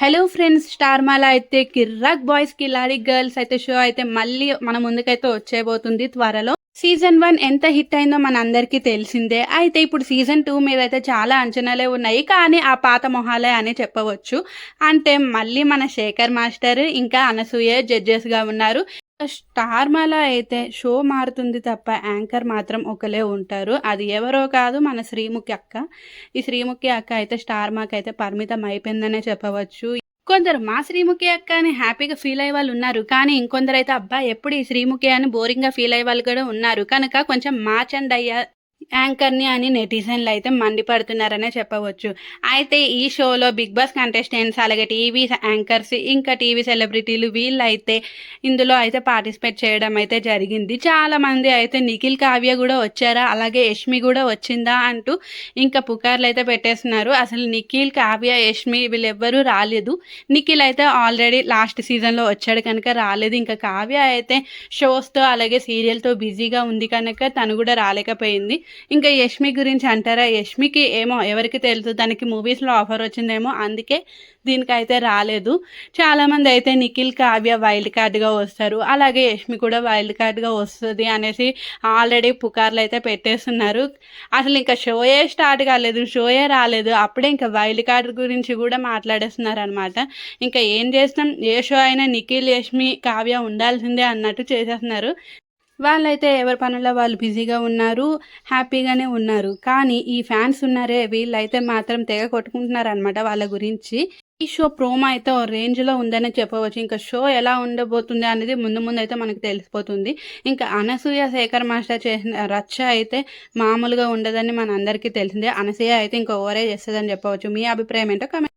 Hello friends star మాల అయితే Kirrak boys Khiladi girls అయితే షో అయితే మళ్ళీ మన ముందుకైతే వచ్చేయబోతుంది త్వరలో. సీజన్ వన్ ఎంత హిట్ అయిందో మన అందరికీ తెలిసిందే. అయితే ఇప్పుడు సీజన్ టూ మీద అయితే చాలా అంచనాలే ఉన్నాయి. కానీ ఆ పాత మొహాలే అని చెప్పవచ్చు. అంటే మళ్ళీ మన శేఖర్ మాస్టర్ ఇంకా అనసూయ జడ్జెస్గా ఉన్నారు. స్టార్ మాల అయితే షో మారుతుంది తప్ప యాంకర్ మాత్రం ఒకలే ఉంటారు. అది ఎవరో కాదు మన శ్రీముఖి అక్క. ఈ శ్రీముఖి అక్క అయితే స్టార్ మాకు అయితే పరిమితం అయిపోయిందనే చెప్పవచ్చు. కొందరు మా శ్రీముఖి అక్క అని హ్యాపీగా ఫీల్ అయ్యే వాళ్ళు ఉన్నారు. కానీ ఇంకొందరు అయితే అబ్బా ఎప్పుడు ఈ శ్రీముఖి అని బోరింగ్గా ఫీల్ అయ్యే వాళ్ళు కూడా ఉన్నారు. కనుక కొంచెం మార్చండి అయ్యా యాంకర్ని అని నెటిజన్లు అయితే మండిపడుతున్నారనే చెప్పవచ్చు. అయితే ఈ షోలో బిగ్ బాస్ కంటెస్టెంట్స్ అలాగే టీవీ యాంకర్స్ ఇంకా టీవీ సెలబ్రిటీలు వీళ్ళు అయితే ఇందులో అయితే పార్టిసిపేట్ చేయడం అయితే జరిగింది. చాలా మంది అయితే నిఖిల్ కావ్య కూడా వచ్చారా? అలాగే యష్మి కూడా వచ్చిందా అంటూ ఇంకా పుకార్లు అయితే పెట్టేస్తున్నారు. అసలు నిఖిల్ కావ్య యష్మి వీళ్ళెవ్వరూ రాలేదు. నిఖిల్ అయితే ఆల్రెడీ లాస్ట్ సీజన్లో వచ్చాడు కనుక రాలేదు. ఇంకా కావ్య అయితే షోస్తో అలాగే సీరియల్తో బిజీగా ఉంది కనుక తను కూడా రాలేకపోయింది. ఇంకా యష్మి గురించి అంటారా? యష్మికి ఏమో ఎవరికి తెలుసు? తనకి మూవీస్లో ఆఫర్ వచ్చిందేమో అందుకే దీనికైతే రాలేదు. చాలామంది అయితే నిఖిల్ కావ్య వైల్డ్ కార్డ్గా వస్తారు. అలాగే యష్మి కూడా వైల్డ్ కార్డ్గా వస్తుంది అనేసి ఆల్రెడీ పుకార్లు అయితే పెట్టేస్తున్నారు. అసలు ఇంకా షోయే స్టార్ట్ కాలేదు షోయే రాలేదు. అప్పుడే ఇంకా వైల్డ్ కార్డ్ గురించి కూడా మాట్లాడేస్తున్నారు అనమాట ఇంకా ఏం చేస్తాం? ఏ షో అయినా నిఖిల్ యష్మి కావ్య ఉండాల్సిందే అన్నట్టు చేసేస్తున్నారు. వాళ్ళైతే ఎవరి పనుల్లో వాళ్ళు బిజీగా ఉన్నారు హ్యాపీగానే ఉన్నారు. కానీ ఈ ఫ్యాన్స్ ఉన్నారే వీళ్ళైతే మాత్రం తెగ కొట్టుకుంటున్నారనమాట వాళ్ళ గురించి. ఈ షో ప్రోమో అయితే ఓ రేంజ్లో ఉందనే చెప్పవచ్చు. ఇంకా షో ఎలా ఉండబోతుంది అనేది ముందు ముందు అయితే మనకు తెలిసిపోతుంది. ఇంకా అనసూయ శేఖర్ మాస్టర్ చేసిన రచ్చ అయితే మామూలుగా ఉండదని మన అందరికీ తెలిసిందే. అనసూయ అయితే ఇంకా ఓవరే చేస్తుందని చెప్పవచ్చు. మీ అభిప్రాయం ఏంటో కమెంట్